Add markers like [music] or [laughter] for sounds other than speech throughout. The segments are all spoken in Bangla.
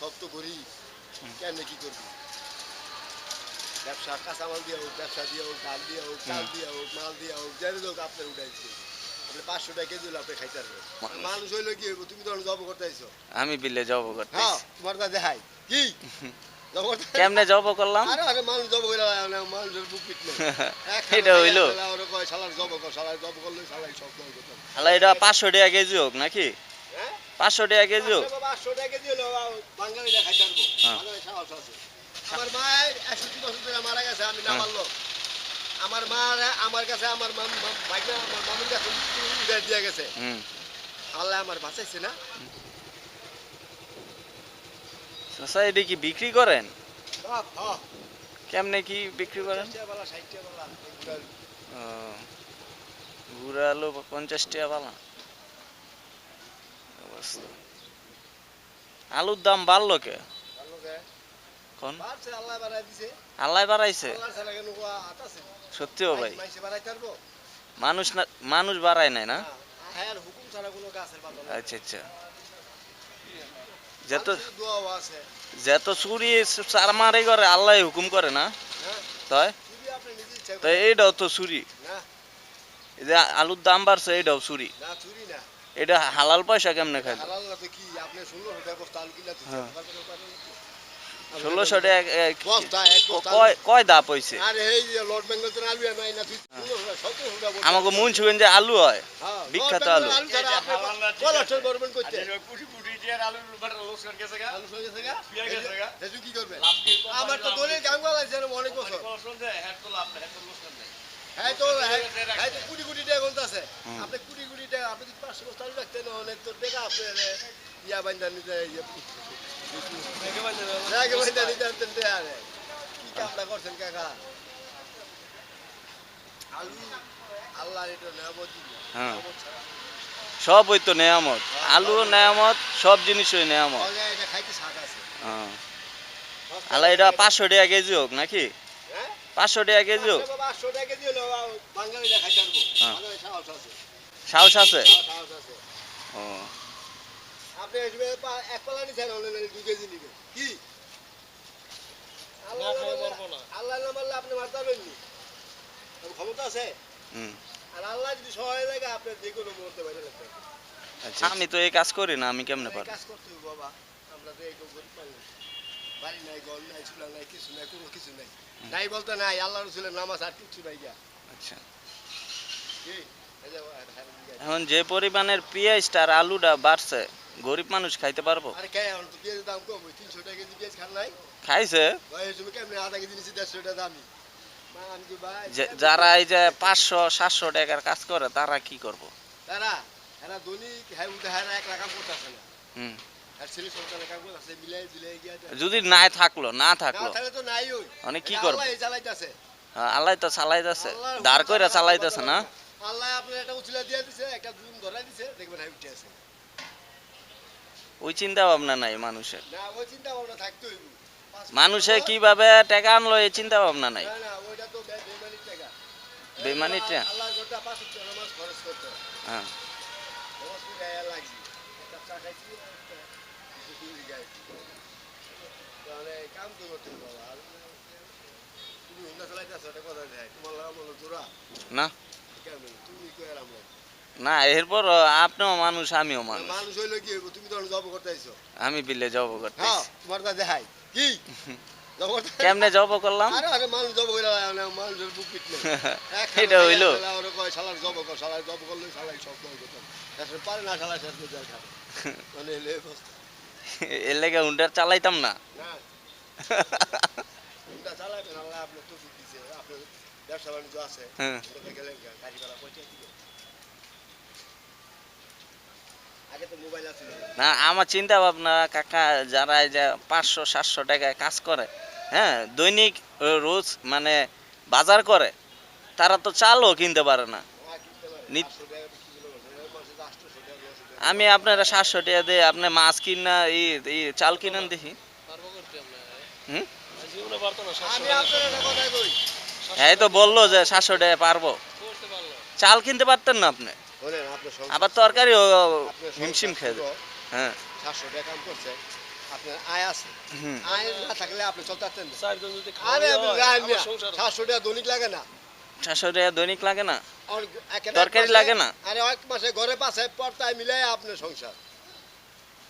সব তো গরিব কেমনে কি করবি? ব্যবসা কাঁচামাল দিয়ে হোক ব্যবসা দিয়ে হোক ডাল দিয়ে হোক চাল দিয়ে হোক মাল দিয়ে হোক যাই হোক আপনার আপনি পাঁচশো টাকা কেজি হলে আপনি খাইতে পারবেন। মানুষ হইল কি হইব? তুমি তখন জব করতে আইছো আমি বিলে জব করতে হ্যাঁ তোমার কাছে দেখাই কি? [laughs] কেমনে জব করলাম? আরে আরে মানুষ জব করে মানুষের বুক পিটলো [laughs] এটা হইল? শালার জব কর শালার জব করলে শালাই সব করতে হবে। এটা পাঁচশো টাকা কেজি হোক নাকি? পাঁচশো টাকা কেজি পাঁচশো টাকা কেজি হলো পারব হ্যাঁ। বাঙালি আমার একষট্টি বছর ধরে মারা গেছে আমি না হ্যাঁ। মারলো আমার মা আমার কাছে আমার আমার মামুর কাছে উঠে দিয়ে গেছে। হুম। আল্লাহ আমার বাঁচাইছে না। এটা কি বিক্রি করেন। কেমনে কি বিক্রি করেন? আলু পঞ্চাশ টাকা পালা। অবস্থা। আলুর দাম বাড়লো কে কোন আল্লাহ বাড়াইছে? সত্যিও ভাই? মানুষ না মানুষ বাড়ায় নাই না। হ্যাঁ। আচ্ছা আচ্ছা যত। যত চুরি চার মারে করে আল্লাহ হুকুম করে না হ্যাঁ, তাই তো। এইটাও তো চুরি যে আলুর দাম বাড়ছে এইটাও চুরি না, চুরি না। এটা হালাল পয়সা কেমনে খাইলো হালাল না তো কি? আপনি 1600 টাকা বস্তা আলু কিনলে তো হ্যাঁ। দোকান থেকে পাবেন নাকি? ষোলোশো টাকা বস্তা কয় কয় দাপ হইছে আলু। আরে এই যে লর্ড বেঙ্গল তো আলু নাই না, তুই 1600 1700 টাকা বস্তা। আমাকে মন ছুবেন যে আলু হয় হ্যাঁ, বিখ্যাত আলু। তো হ্যাঁ তো হ্যাঁ হ্যাঁ তো টাকা। আপনি টাকা আপনি যদি 500 বস্তা আলু রাখতেন অনেক তো টাকা আপনি এ, ইয়া বাইন্দা নিতে ব্যাগে বাইন্দা নিতে আনতেন টাকা রে। কি কামটা করছেন কাকা? আলু আল্লাহর এটা নেয়ামত হ্যাঁ। সব ওই তো নেয়ামত আলু নেয়ামত সব জিনিসই নেয়ামত এটা খাইতে হ্যাঁ। আল্লাহ এটা পাঁচশো টাকা কেজি হোক নাকি হ্যাঁ? পাঁচশো টাকা কেজি হোক পাঁচশো পাঁচশো টাকা কেজি হলো বাঙালিরা খাইতে পারব। হ্যাঁ। সাহস আছে। সাহস আছে সাহস আছে। ও আপনি আসবে এক পালা নিছেন হলে নাহলে কেজি নিবেন কি আল্লাহ না আল্লাহ না মারলে আপনি মারতে পারবেন নি? ক্ষমতা আছে হুম আর আল্লাহ যদি সহায় লাগে আপনি যে কোনো মুহূর্তে বাইরে লাগতে আচ্ছা আমি তো এই কাজ করি না আমি কেমনে পারব কাজ করতে হবে বাবা আমরা তো এই গরিব মানুষ। বাড়ি নাই ঘর নাই চুলা নাই কিছু নাই কোনো কিছু নাই নাই বলতে নাই আল্লাহ রসুলের নামাজ আর কিচ্ছু নাই গিয়া আচ্ছা কি হ্যাঁ। এখন যে পরিমাণের পেঁয়াজটা আর আলুটা বাড়ছে গরিব মানুষ খাইতে পারব? নাই? খাইছে? যারা এই যে পাঁচশো সাতশো টাকার কাজ করে তারা কি করব? তারা হ্যাঁ হ্যাঁ। যদি না থাকল না থাকল নাই মানে কি করব? আল্লাহ তো চালাইতেছে। দাঁড় করে চালাইতেছে না? আল্লাহ আপনার একটা উচিলা দিয়ে দিছে একটা জুম ধরাই দিছে দেখবেন হ্যাঁ উঠে আছে। ওই চিন্তা ভাবনা নাই মানুষের। না ওই চিন্তা ভাবনা থাকতে হইব মানুষে কীভাবে টাকা আনলো এই চিন্তা ভাবনা নাই। না না ওইটা তো বে- বেইমানির টাকা। বেইমানির টাকা? আল্লাহর ঘরটা পাঁচ উচ্চ নামাজ খরচ করতে হ্যাঁ। নামাজ আয়া একটা চা খাইছি। তাহলে কাম বাবা। তুমি হুন্ডা একটা কথা দেয় তোমার লাগা মনে জোড়া। না কেমন তুমি কই আর আমরা না এরপর আপনিও মানুষ আমিও মানুষ। মানুষ হইল কি হইব? তুমি তখন জব করতে আইছো। আমি বিলে জব করতে হ্যাঁ তোমার তা দেখাই। কি? [laughs] করতে কেমনে জব করলাম? আরে আরে মানুষ জব করে মানুষের বুক পিটলে [laughs] এটা হইল? ওরা কয় শালার জব কর শালার জব করলে শালাই সব জব করতাম তারপরে পারে না শালা শেষ করে খাবে। [laughs] মানে এলে অবস্থা। এর লেগে হুন্ডার চালাইতাম না। না। হুন্ডা চালাবেন আল্লাহ আপনার তো দিচ্ছে আপনার ব্যবসা বাণিজ্য আছে। হ্যাঁ। ওখানে গেলে গাড়ি ভাড়া পয়সা দিবে আগে তো মোবাইল আছে না আমার চিন্তা ভাবনা কাকা যারা যে পাঁচশো সাতশো টাকায় কাজ করে হ্যাঁ দৈনিক রোজ মানে বাজার করে তারা তো চালও কিনতে পারে না। আমি আপনারা সাতশো টাকা দিয়ে আপনি মাছ কিনা এই এই চাল কিনেন দেখি। হ্যাঁ তো বলল যে সাতশো টাকা পারব। চাল কিনতে পারতেন না আপনি? আবার তরকারি আপনার হিমশিম খেয়ে হ্যাঁ। সাতশো টাকা কাম করছে আপনার আয় আছে। আয় না থাকলে আপনি চলতে পারতেন সাতশো টাকা দৈনিক লাগে না। চারশো টাকা দৈনিক লাগে না? তরকারি লাগে না? আরে এক মাসে ঘরে পাশে পর্তায় মিলাই আপনার সংসার।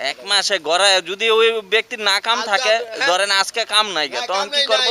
এক মাসে ঘরে যদি ওই ব্যক্তির না কাম থাকে আপনি- ধরেন আজকে কাম নাই গে, তখন কি করব?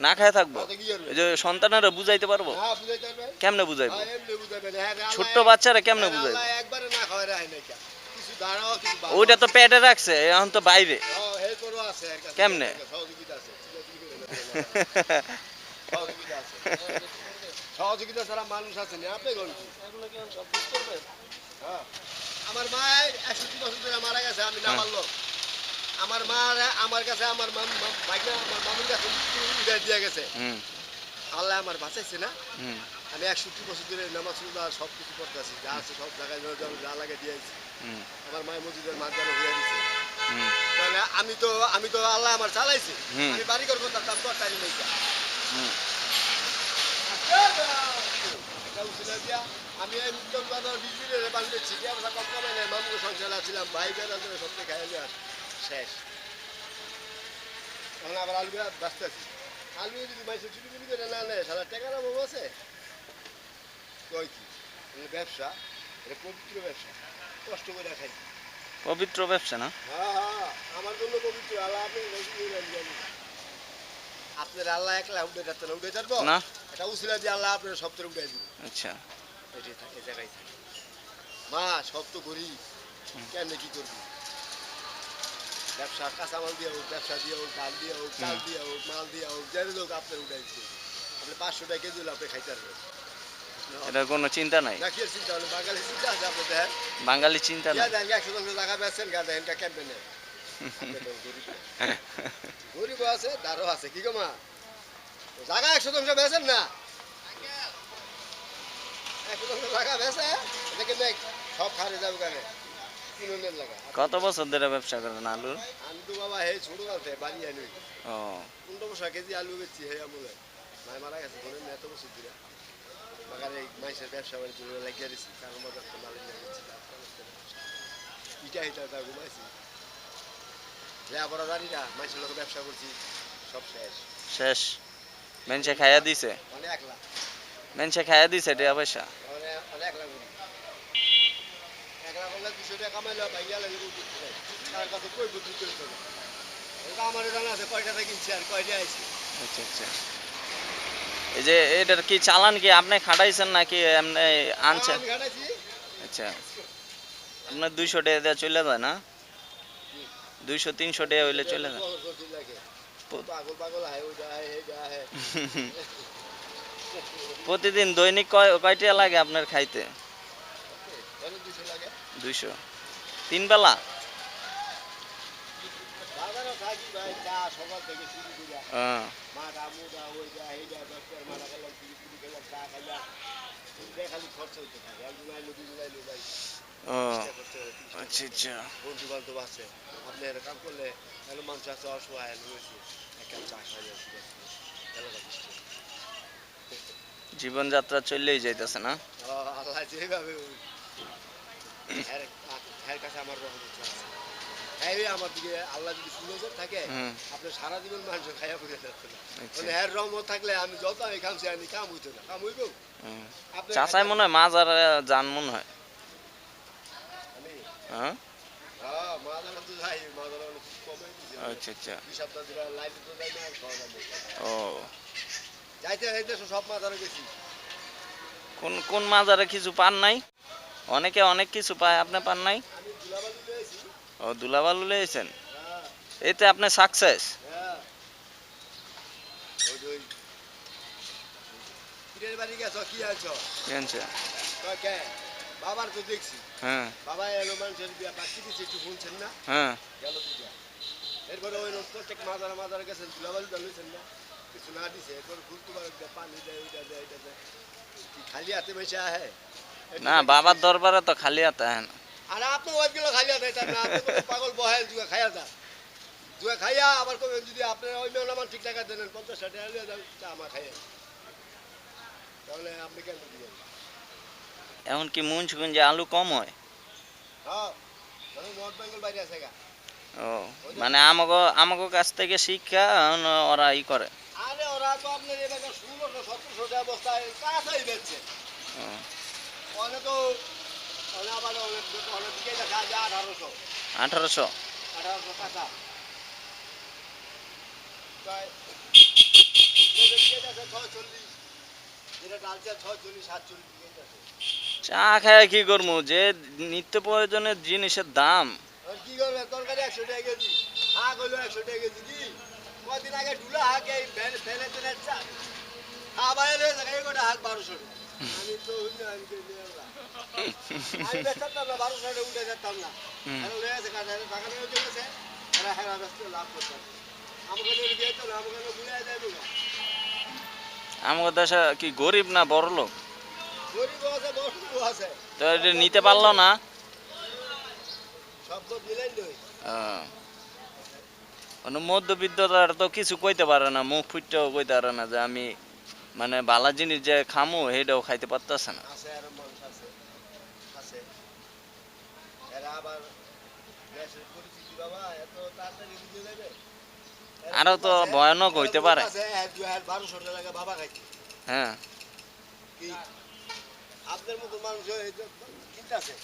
না খায় থাকব। এই যে সন্তানেরা বুঝাইতে পারব? হ্যাঁ বুঝাইতে পারবে। কেমনে বুঝাইবো? হ্যাঁ। হ্যাঁ, ছোট্ট বাচ্চারা কেমনে হ্যাঁ, বুঝাইবো? একবারে না খাওয়াই রাখে নাই কা। কিছু দাঁড়াও, কিছু ওইটা তো পেটে রাখছে এখন তো বাইরে। হ্যাঁ। কেমনে? সহযোগিতা ছাড়া মানুষ আছে না আপনি কোন এগুলো কি সব বুঝ করবেন? হ্যাঁ। আমার মা একষট্টি বছর ধরে মারা গেছে আমি না হ্যাঁ। পারল আমার মা আমার কাছে আমার ভাইনা আমার মামুর কাছে উঠে দিয়ে গেছে। আল্লাহ আমার বাঁচাইছে না। আমি একষট্টি বছর ধরে নামাজ রোজা সব কিছু করতেছি যা আছে সব জায়গায় যা- লাগে দিয়েছি আমার মায়ের মসজিদের যেন হয়ে হুম। তাহলে আমি তো আমি তো আল্লাহ আমার চালাইছি। আমি বাড়ি করব তার তো টাইম নেই হুম। এটা দিয়া আমি এই উত্তম বাজার বিশ মিনিটে বাড়ি দিচ্ছি কম কমে নেই মামুর সংসার আছিলাম ভাই বের আছে সবচেয়ে খাই দিয়ে শেষ এখন আবার আলু ব্যস্ত আছি আলু যদি মাইসে চুরি চুরি করে না নেয় সারা টাকার অভাব আছে কই কি ব্যবসা এটা পবিত্র ব্যবসা কষ্ট করে খাই পবিত্র ব্যবসা না হ্যাঁ হ্যাঁ আমার জন্য পবিত্র আল্লাহ আপনি আপনার আল্লাহ একলা উঠে যাচ্ছে না উঠে যাব না এটা উচিলা দিয়ে আল্লাহ আপনার সপ্তাহে উঠে দিব। আচ্ছা। থাকে এ জায়গায় থাকে। মা সব তো গরিব হুম। কি করবি? ব্যবসা কাঁচামাল দিয়ে হোক ব্যবসা দিয়ে হোক ডাল দিয়ে হোক চাল দিয়ে হোক মাল দিয়ে হোক আপনার উঠাই দিতে আপনি পাঁচশো টাকা কেজি হলে আপনি খাইতে পারবেন। এটা কোনো চিন্তা নাই। কি চিন্তা হলো? বাঙালি চিন্তা নাই। টাকা বেচছেন গা দেখেন কা কেমনে? নেয় [laughs] আপনি তো গরিব। আছে দারও আছে। কি গো মা? জায়গা এক শতাংশ বেচেন না। এক শতাংশ জায়গা বেচে দেখে দেখ সব খারে যাবে কানে? কত বছর ধরে ব্যবসা করেন আলুর তো বাবা হে ছোট কালতে বাড়ি আনি। ও। পনেরো বছর কেজি আলু বেচছি হে আমলে মাই মারা গেছে ধরেন এত বছর ধরে। বাগানে মাইসের ব্যবসা বাণিজ্য লাগিয়ে দিছি কারণ বাজার তো মালিক নিয়ে ইটা ইটা তা ঘুমাইছি। লেখাপড়া জানি না মাইসের লোক ব্যবসা করছি সব শেষ। শেষ। মেনসে খাইয়া দিছে। মানে লাখ মেনসে খাইয়া দিছে টাকা পয়সা আচ্ছা আচ্ছা। এই যে এটার কি চালান কি আপনি খাটাইছেন নাকি এমনি আনছেন? আচ্ছা। আপনার দুইশো টাকা দেওয়া চলে যায় না? দুইশো তিনশো টাকা হইলে চলে যায়। পাগল পাগল [laughs] প্রতিদিন দৈনিক কয় কয় টাকা লাগে আপনার খাইতে? দুইশো। তিন বেলা? ও। আচ্ছা আচ্ছা। বন্ধু বান্ধব আছে। আপনি এর কাম করলে এলো মানুষ আছে অসহায় রয়েছে এক কাপ চা খাই যাচ্ছে এলাকা বৃষ্টি জীবনযাত্রা চললেই যাইতেছে না? আল্লাহ যেভাবে কাছে আমার রহমত হ্যাঁ আমার দিকে আল্লাহ যদি সুনজর থাকে আপনি সারা জীবন মানুষ খাইয়া বুঝে আচ্ছা। মানে হ্যার রহমত থাকলে আমি যত আমি খামছি আমি কাম হইতো না কাম হইব। চাচাই মনে হয় মাছ আর যান মনে হয়। হ্যাঁ? হ্যাঁ আচ্ছা আচ্ছা। ও। কোন কোন মাজারে কিছু পান নাই? অনেকে অনেক কিছু পায় আপনি পান নাই? ও দুলাবালু লেগেছেন হ্যাঁ। এতে আপনি সাকসেস হ্যাঁ। কি কে? বাবার তো দেখছি। হ্যাঁ। বাবা এলো মানুষের বিয়া পাখি দিচ্ছে একটু শুনছেন না? হ্যাঁ। গেল তো বিয়া। এরপরে ওই প্রত্যেক মাজার মাজার গেছেন দুলাবালি ডালুছেন না? কিছু না দিছে এরপর ঘুরতে পারে পানি দেয় ওইটা দেয় এটা দেয়। খালি হাতে বেশি আহে? না বাবার দরবারে তো খালি হাতে হ্যাঁ আর আপনি ওইগুলো দেয় তার না পাগল বহাল জুয়া খাইয়া যা জুয়া খাইয়া আবার কবেন যদি আপনার ওই মেয়ে আমার ঠিক টাকা দেন পঞ্চাশ ষাট টাকা আমার খাইয়া তাহলে আপনি কেন দিবেন এখন কি মুঞ্চ গুঞ্জে আলু কম হয়। হ্যাঁ ও মানে আমাকে আমাকে কাছ থেকে শিক্ষা ওরা ই করে। আরে ওরা তো আপনার এবার ষোলোশো সতেরোশো টাকা বস্তায় কাঁচাই বেচছে। ও, অনেক তো অনেক আবার অনেক অনেক দিকে দেখা যায় আঠারোশো। আঠারোশো? কাঁচা দিকে যেটা ডালছে ছয়চল্লিশ সাতচল্লিশ। দিকে যাচ্ছে চা খায় কি করব? যে নিত্য প্রয়োজনের জিনিসের দাম। আর কি করবে? তরকারি একশো টাকা কেজি হাঁক হইল একশো টাকা কেজি কি? কদিন আগে ঢুলা হাঁক এই ফেলে ফেলে ফেলে আবার এই কটা হাঁক বারোশো আমি তো আমি তো নিয়ে এলাম। আমি বেচতাম না বারোশো টাকা উঠে যেতাম না। টাকা নিয়ে চলেছে লাভ আমাকে দিয়ে আমাদের দেশে কি গরিব না বড় লোক তো এটা নিতে পারল না। মানে মধ্যবিত্ততার তো কিছু কইতে পারে না মুখ ফুটতেও কইতে পারে না যে আমি মানে বালা জিনিস যে খামু সেটাও খাইতে পারতেছে না। আর তো ভয়ানক হইতে পারে। হ্যাঁ। আপনার মতো মানুষ কিনতেছে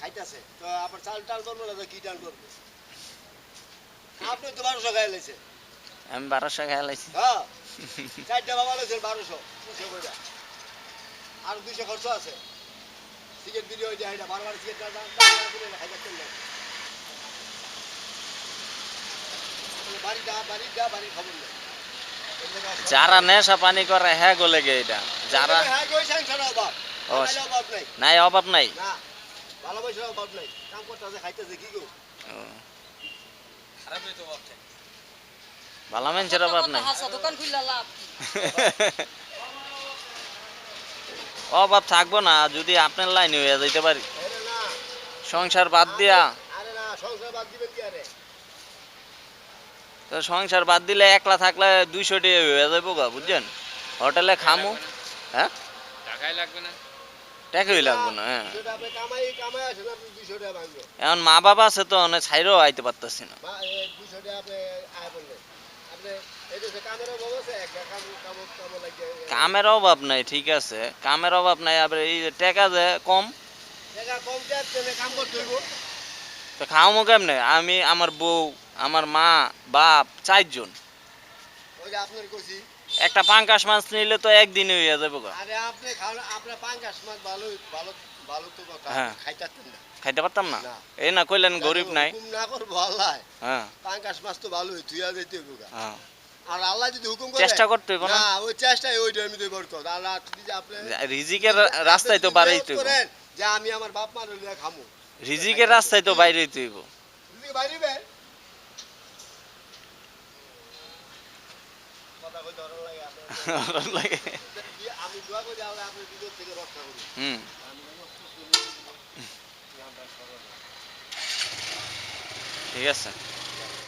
খাইতেছে। তো আবার চাল টাল করব না তো কি টাল করব? আপনি তো বারোশো খাই লাইছে আমি বারোশো খেয়াল আইছি হ্যাঁ চারটা বাবা লাইছে বারোশো আর দুশো খরচ আছে। সিগারেট বিড়ি হয়ে যায় বারবার সিগারেট বাড়িটা বাড়িটা বাড়ির খবর নেই। যারা নেশা পানি করে হ্যাঁ গোলে গে এটা। যারা নাই। অভাব নাই। অভাব নাই। কাম করতেছে খাইতেছে কি গো? ও। ভালো মানুষের অভাব নাই। হাসা দোকান খুললা লাভ [laughs] অভাব থাকব না যদি আপনার লাইনে হয়ে যাইতে পারি। সংসার বাদ দিয়া। সংসার বাদ দিবেন কি আরে? তো সংসার বাদ দিলে একলা থাকলে দুইশো টাকা হয়ে যাব গা বুঝছেন? হোটেলে খামু। হ্যাঁ? টাকাই লাগবে না। টাকাই লাগবো না হ্যাঁ। যেটা আপনি কামাই কামাই আসেন আপনি দুশো টাকা ভাঙবে এখন মা বাবা আছে তো অনেক ছাইরেও আইতে পারতেছি না। বা দুশো টাকা আপনি আয় বললেন আপনি এই যে কামের অভাব নাই ঠিক আছে। কামের অভাব নাই আবার এই যে টাকা যে কম টাকা কম দিয়ে আপনি কাম করতে হইব। তো খাওয়ামো কেমনে? আমি আমার বউ আমার মা বাপ চারজন। ওই যে আপনার কইছি একটা পাঙ্কাশ মাছ নিলে তো একদিনে হয়ে যাবে গা। আরে আপনি খান আপনার পাঙ্কাশ মাছ ভালো ভালো ভালো তো হ্যাঁ। খাইতাছেন না। খাইতে পারতাম না। এই না কইলেন গরিব নাই। না করব আল্লাহ হ্যাঁ। পাঙ্কাশ মাছ তো ভালোই তুইয়া হইব গা। হ্যাঁ। আর আল্লাহ যদি হুকুম করে চেষ্টা করতে হইব না? ওই চেষ্টাই ওইটার মধ্যে বরকত আল্লাহ যদি আপনি রিজিকের রাস্তায় তো আপনি বাড়াইতে করেন যে আমি আমার বাপ মার লিয়া খামু। রিজিকের রাস্তায় তো বাইরে হইতে হইব। তুমি বাইরিবে ঠিক আছে